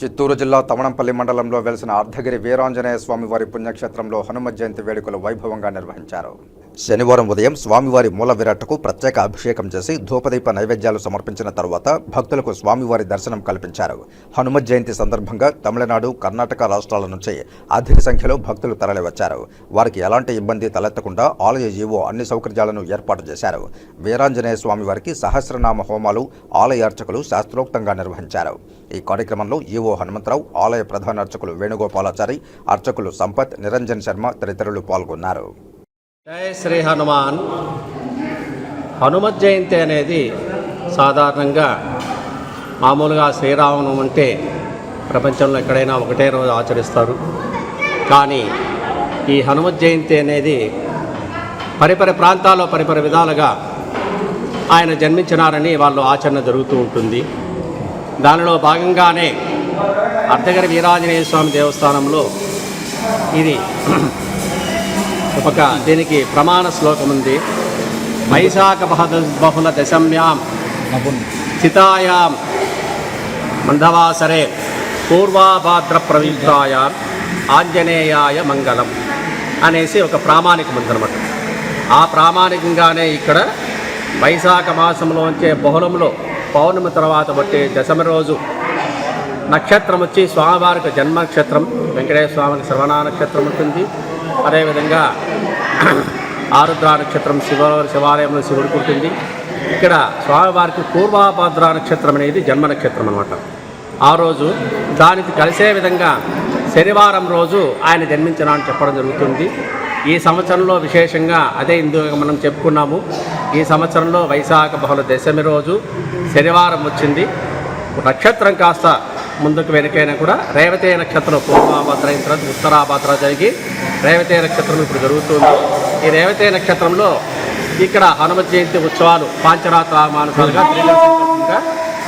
చిత్తూరు జిల్లా తమణంపల్లి మండలంలో వెలిసిన అర్ధగిరి వీరాంజనేయ స్వామివారి పుణ్యక్షేత్రంలో హనుమ జయంతి వేడుకలు వైభవంగా నిర్వహించారు. శనివారం ఉదయం స్వామివారి మూల విరాట్కు ప్రత్యేక అభిషేకం చేసి ధూపదీప నైవేద్యాలు సమర్పించిన తర్వాత భక్తులకు స్వామివారి దర్శనం కల్పించారు. హనుమ జయంతి సందర్భంగా తమిళనాడు కర్ణాటక రాష్ట్రాల నుంచి అధిక సంఖ్యలో భక్తులు తరలివచ్చారు. వారికి ఎలాంటి ఇబ్బంది తలెత్తకుండా ఆలయ ఈవో అన్ని సౌకర్యాలను ఏర్పాటు చేశారు. వీరాంజనేయ స్వామివారికి సహస్రనామ హోమాలు ఆలయ అర్చకులు శాస్త్రోక్తంగా నిర్వహించారు. ఈ కార్యక్రమంలో ఈవో హనుమంతరావు ఆలయ ప్రధాన అర్చకులు వేణుగోపాలాచారి అర్చకులు సంపత్ నిరంజన్ శర్మ తదితరులు పాల్గొన్నారు. జయ శ్రీ హనుమాన్. హనుమత్ జయంతి అనేది సాధారణంగా మామూలుగా శ్రీరామను అంటే ప్రపంచంలో ఎక్కడైనా ఒకటే రోజు ఆచరిస్తారు. కానీ ఈ హనుమత్ జయంతి అనేది పరిపరి ప్రాంతాల్లో పరిపరి విధాలుగా ఆయన జన్మించినారని వాళ్ళు ఆచరణ జరుగుతూ ఉంటుంది. దానిలో భాగంగానే అర్ధగిరి వీరాంజనేయ స్వామి దేవస్థానంలో ఇది ఒక దీనికి ప్రమాణ శ్లోకం ఉంది. వైశాఖ బహద బహుళ దశమ్యాం చితాయాం మందవాసరే పూర్వాభాద్ర ప్రవీత్రాయాం ఆంజనేయాయ మంగళం అనేసి ఒక ప్రామాణికం ఉందన్నమాట. ఆ ప్రామాణికంగానే ఇక్కడ వైశాఖ మాసంలో వచ్చే బహుళంలో పౌర్ణమి తర్వాత బట్టి దశమి రోజు నక్షత్రం వచ్చి స్వామివారికి జన్మ నక్షత్రం వెంకటేశ్వర స్వామికి శ్రవణ నక్షత్రం ఉంటుంది. అదేవిధంగా ఆరుద్ర నక్షత్రం శివ శివాలయంలో శివుడు పుట్టింది. ఇక్కడ స్వామివారికి పూర్వాభద్ర నక్షత్రం అనేది జన్మ నక్షత్రం అనమాట ఆ రోజు దానికి కలిసే విధంగా శనివారం రోజు ఆయన జన్మించిన అని చెప్పడం జరుగుతుంది. ఈ సంవత్సరంలో విశేషంగా అదే ఇందుగా మనం చెప్పుకున్నాము. ఈ సంవత్సరంలో వైశాఖ బహుళ దశమి రోజు శనివారం వచ్చింది. నక్షత్రం కాస్త ముందుకు వెనుకైనా కూడా రేవతే నక్షత్రం పూర్వాభద్ర అయిన తర్వాత ఉత్తరాభద్ర జరిగి రేవతే నక్షత్రం ఇప్పుడు జరుగుతుంది. ఈ రేవతే నక్షత్రంలో ఇక్కడ హనుమత్ జయంతి ఉత్సవాలు పాంచరాత్ర మానసాలుగా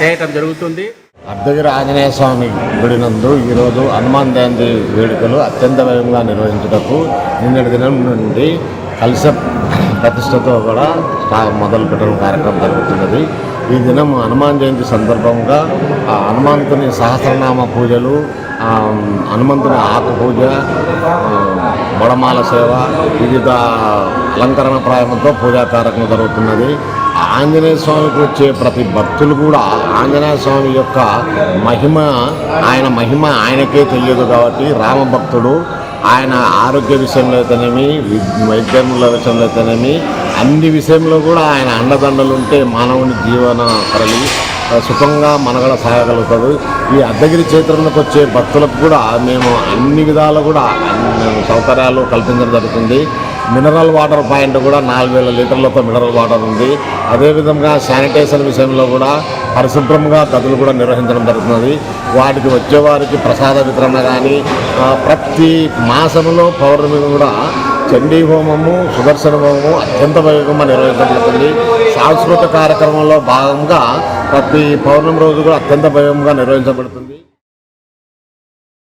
చేయటం జరుగుతుంది. అర్ధగిరి ఆంజనేయ స్వామి గుడి నందు ఈరోజు హనుమాన్ జయంతి వేడుకలు అత్యంత వేగంగా నిర్వహించుటకు నిన్నటి దినం నుండి కలశ ప్రతిష్టతో కూడా మొదలు పెట్టడం కార్యక్రమం జరుగుతున్నది. ఈ దినం హనుమాన్ జయంతి సందర్భంగా ఆ హనుమంతుని సహస్రనామ పూజలు హనుమంతుని ఆకు పూజ ఆ, బొడమాల సేవ వివిధ అలంకరణ ప్రాయంతో పూజా కార్యక్రమం జరుగుతున్నది. ఆంజనేయ స్వామికి వచ్చే ప్రతి భక్తులు కూడా ఆంజనేయ స్వామి యొక్క మహిమ ఆయన మహిమ ఆయనకే తెలియదు కాబట్టి రామ భక్తుడు ఆయన ఆరోగ్య విషయంలో అయితేనేమి వైద్యముల విషయంలో అయితేనేమి అన్ని విషయంలో కూడా ఆయన అండదండలు ఉంటే మానవుని జీవన సరళి సుఖంగా మనగడ సాగగలుగుతుంది ఈ అర్ధగిరి క్షేత్రంలోకి వచ్చే భక్తులకు కూడా మేము అన్ని విధాలు కూడా సౌకర్యాలు కల్పించడం జరుగుతుంది. మినరల్ వాటర్ పాయింట్ కూడా నాలుగు వేల లీటర్లతో మినరల్ వాటర్ ఉంది. అదేవిధంగా శానిటేషన్ విషయంలో కూడా పరిశుభ్రంగా గదులు కూడా నిర్వహించడం జరుగుతున్నది. వాటికి వచ్చేవారికి ప్రసాద వితరణ కానీ ప్రతి మాసంలో పౌర్ణమి కూడా చండీ హోమము సుదర్శన హోమము అత్యంత వైభవంగా నిర్వహించబడుతుంది సాంస్కృతిక కార్యక్రమంలో భాగంగా ప్రతి పౌర్ణమి రోజు కూడా అత్యంత వైభవంగా నిర్వహించబడుతుంది.